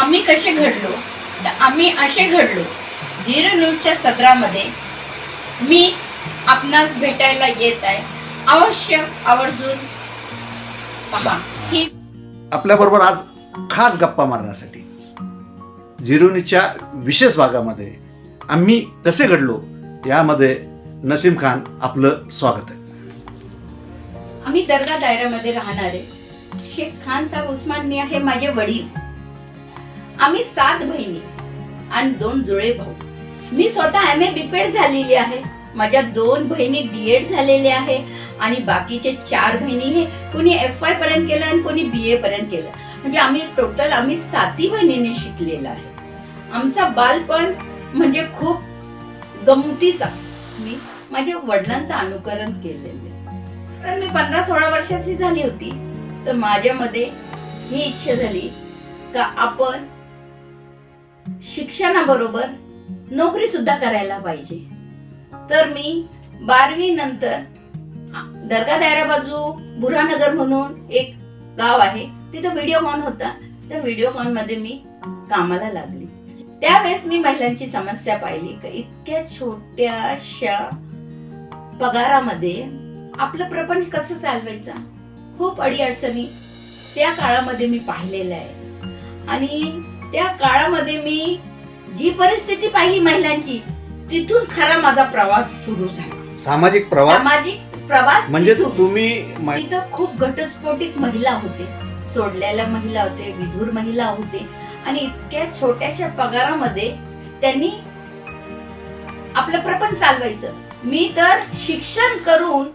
आम्ही कसे घडलो? तर आम्ही असे घडलो झिरो न्यूजच्या सत्रामध्ये मी आपणास भेटायला येत आहे. अवश्य आवर्जून पहा. ही आपल्याबरोबर आज खास गप्पा मारण्यासाठी झिरोनीच्या विशेष भागामध्ये आम्ही कसे घडलो यामध्ये नसीम खान आपलं स्वागत आहे. आम्ही दर्गा दायऱ्यामध्ये राहणारे. शेख खान साहेब उस्मानी हे माझे वडील. आम्ही सात बहिणी आणि दोन जुळे भाऊ. मी स्वतः एम ए बीपेड झालेली आहे. माझ्या दोन बहिणी डी एड झालेले आहे आणि बाकीचे चार बहिणी हे कुणी एफ आय पर्यंत केलं आणि कोणी बी ए पर्यंत केलं. म्हणजे आम्ही टोटल आम्ही साती बहिणीने शिकलेलं आहे. आमचा बालपण म्हणजे खूप गमतीचा. मी माझ्या वडिलांचं अनुकरण केलेलं आहे. तर मी पंधरा सोळा वर्षाची झाली होती. तर माझ्यामध्ये ही इच्छा झाली का आपण शिक्षणाबरोबर नोकरी सुद्धा करायला पाहिजे. तर मी बारवी नंतर दर्गा दायरा बाजू बुरानगर म्हणून एक गाव आहे. तिथं व्हिडिओकॉन होता. त्या व्हिडिओकॉनमध्ये मी कामाला लागली. त्यावेळेस मी महिलांची समस्या पाहिली. का इतक्या छोट्याशा पगारामध्ये आपलं प्रपंच कसं चालवायचा? खूप अडीअडचणी त्या काळामध्ये मी पाहिलेल्या आहे आणि त्या काळामध्ये मी जी परिस्थिती पाहिली महिलांची तिथून खरा माझा प्रवास सुरू झाला. सामाजिक प्रवास? सामाजिक प्रवास म्हणजे तिथून. तुम्ही मा- तिथं खूप घटस्फोटित महिला होते. सोडलेल्या महिला होते विधूर महिला होते. आणि इतक्या छोट्याशा पगारामध्ये त्यांनी आपलं प्रपंच चालवायचं. मी तर शिक्षण करून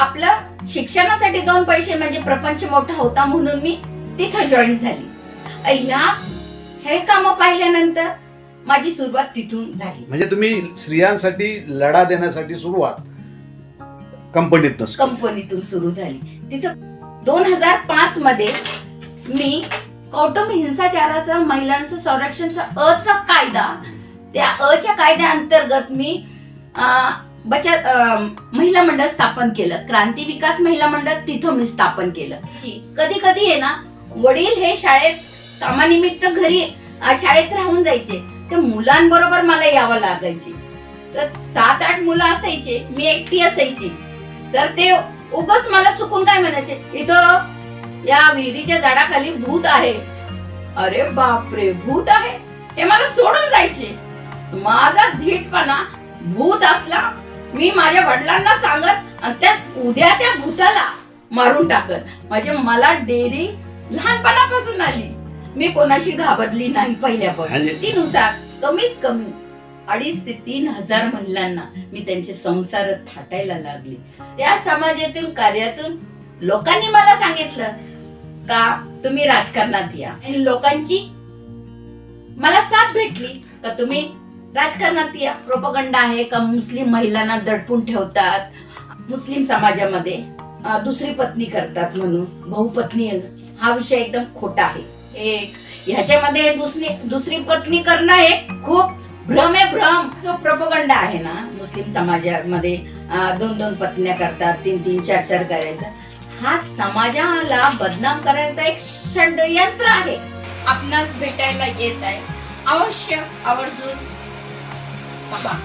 आपलं शिक्षणासाठी दोन पैसे म्हणजे प्रपंच मोठा होता म्हणून मी तिथं जॉईन झाली. ह्या हे काम पाहिल्यानंतर माझी सुरुवात तिथून झाली. म्हणजे तुम्ही स्त्रियांसाठी लढा देण्यासाठी सुरुवात कंपनीत कंपनीतून सुरू झाली. तिथं दोन हजार पाच मध्ये मी कौटुंबिक हिंसाचाराचा महिलांचं संरक्षणचा अचा कायदा त्या अच्या कायद्या अंतर्गत मी अं, बचत महिला मंडळ स्थापन केलं. क्रांती विकास महिला मंडळ तिथं मी स्थापन केलं. कधी कधी आहे ना वडील हे शाळेत कामानिमित्त घरी शाळेत राहून जायचे. तर मुलांबरोबर मला यावं लागायचे. तर सात आठ मुलं असायचे मी एकटी असायची. तर ते उगच मला चुकून काय म्हणायचे? इथं या विहिरीच्या झाडाखाली भूत आहे. अरे बापरे भूत आहे? हे मला सोडून जायचे. माझा धीटपणा भूत असला मी माझ्या वडिलांना सांगत आणि त्या उद्या त्या भूताला मारून टाकत. म्हणजे मला डेअरी लहानपणापासून आली. मी कोणाशी घाबरली नाही पहिल्यापासून. कमीत कमी अडीच ते तीन हजार महिलांना मी त्यांचे संसार थाटायला लागले. त्या समाजातून कार्यातून लोकांनी मला सांगितलं का तुम्ही राजकारणात या. आणि लोकांची मला साथ भेटली का तुम्ही राजकारणात या. प्रोपगंडा आहे का मुस्लिम महिलांना दडपून ठेवतात? मुस्लिम समाजामध्ये दुसरी पत्नी करतात म्हणून बहुपत्नी हा विषय एकदम खोटा आहे. एक. ह्याच्यामध्ये दुसरी दुसरी पत्नी करणं हे खूप भ्रम आहे भ्रम. जो प्रपोगंड आहे ना मुस्लिम समाजामध्ये दोन दोन पत्न्या करतात तीन तीन चार चार करायचं. हा समाजाला बदनाम करायचा एक षडयंत्र आहे. आपणास भेटायला येत आहे. अवश्य आवर्जून पहा.